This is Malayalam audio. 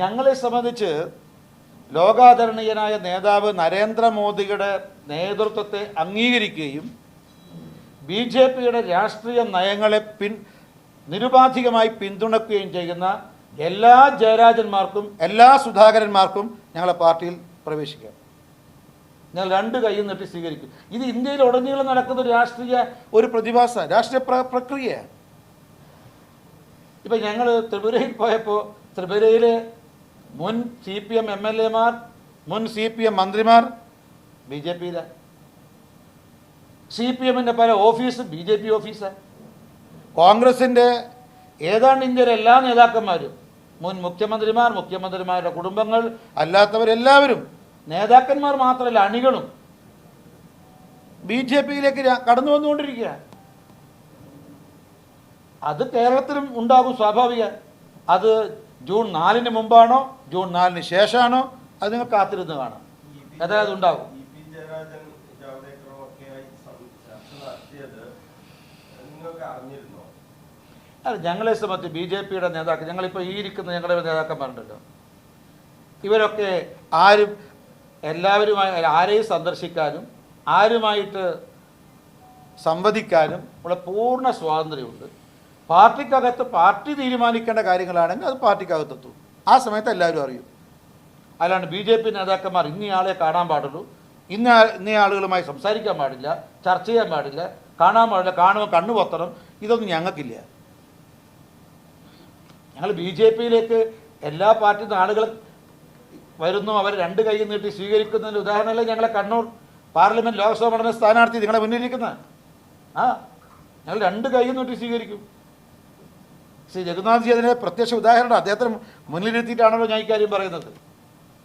ഞങ്ങളെ സംബന്ധിച്ച് ലോകാദരണീയനായ നേതാവ് നരേന്ദ്രമോദിയുടെ നേതൃത്വത്തെ അംഗീകരിക്കുകയും ബി ജെ പിയുടെ രാഷ്ട്രീയ നയങ്ങളെ പിൻ നിരുപാധികമായി പിന്തുണക്കുകയും ചെയ്യുന്ന എല്ലാ ജയരാജന്മാർക്കും എല്ലാ സുധാകരന്മാർക്കും ഞങ്ങളെ പാർട്ടിയിൽ പ്രവേശിക്കാം. ഞങ്ങൾ രണ്ട് കൈയും നീട്ടി സ്വീകരിക്കും. ഇത് ഇന്ത്യയിൽ ഉടനീളം നടക്കുന്ന ഒരു രാഷ്ട്രീയ ഒരു പ്രതിഭാസ രാഷ്ട്രീയ പ്ര പ്രക്രിയയാണ്. ഇപ്പം ഞങ്ങൾ ത്രിപുരയിൽ പോയപ്പോൾ ത്രിപുരയിലെ മുൻ C P M M L എമാർ മുൻ സി പി എം മന്ത്രിമാർ ബി ജെ പിയിലാണ് സി പി എമ്മിന്റെ പല ഓഫീസ് ബി ജെ പി ഓഫീസാണ് കോൺഗ്രസിന്റെ ഏതാണ്ട് ഇന്ത്യയിലെ എല്ലാ നേതാക്കന്മാരും മുൻ മുഖ്യമന്ത്രിമാർ മുഖ്യമന്ത്രിമാരുടെ കുടുംബങ്ങൾ അല്ലാത്തവരെല്ലാവരും നേതാക്കന്മാർ മാത്രമല്ല അണികളും ബി ജെ പിയിലേക്ക് കടന്നു വന്നുകൊണ്ടിരിക്കുക അത് കേരളത്തിലും ഉണ്ടാകും സ്വാഭാവിക. അത് ജൂൺ നാലിന് മുമ്പാണോ ജൂൺ നാലിന് ശേഷമാണോ അത് നിങ്ങൾ കാത്തിരുന്ന് കാണാം. അതായത് ഉണ്ടാകും അല്ല ഞങ്ങളെ സംബന്ധിച്ച് ബി ജെ പിയുടെ നേതാക്കൾ ഞങ്ങളിപ്പോൾ ഈ ഇരിക്കുന്ന ഞങ്ങളുടെ നേതാക്കന്മാരുണ്ടല്ലോ. ഇവരൊക്കെ ആരും എല്ലാവരുമായി ആരെയും സന്ദർശിക്കാനും ആരുമായിട്ട് സംവദിക്കാനും ഉള്ള പൂർണ സ്വാതന്ത്ര്യമുണ്ട്. പാർട്ടിക്കകത്ത് പാർട്ടി തീരുമാനിക്കേണ്ട കാര്യങ്ങളാണെങ്കിൽ അത് പാർട്ടിക്കകത്തെത്തും. ആ സമയത്ത് എല്ലാവരും അറിയും. അല്ലാണ്ട് ബി ജെ പി നേതാക്കന്മാർ ഇന്നയാളെ കാണാൻ പാടുള്ളൂ. ഇന്ന ഇന്ന ആളുകളുമായി സംസാരിക്കാൻ പാടില്ല ചർച്ച ചെയ്യാൻ പാടില്ല കാണാൻ പാടില്ല കാണുമ്പോൾ കണ്ണു പൊത്തണം. ഇതൊന്നും ഞങ്ങൾക്കില്ല. ഞങ്ങൾ ബി ജെ പിയിലേക്ക് എല്ലാ പാർട്ടി ആളുകൾ വരുന്നു അവർ രണ്ട് കൈ നീട്ടി സ്വീകരിക്കുന്നതിന് ഉദാഹരണമല്ലേ ഞങ്ങളെ കണ്ണൂർ പാർലമെന്റ് ലോക്സഭാ മണ്ഡലം സ്ഥാനാർത്ഥി നിങ്ങളെ മുന്നിലിരിക്കുന്ന ആ ഞങ്ങൾ രണ്ട് കൈ നീട്ടി സ്വീകരിക്കും. ശ്രീ ജഗന്നാഥ്ജി അതിന് പ്രത്യക്ഷ ഉദാഹരണം അദ്ദേഹത്തിന് മുന്നിലിരുത്തിയിട്ടാണല്ലോ ഞാൻ ഇക്കാര്യം പറയുന്നത്.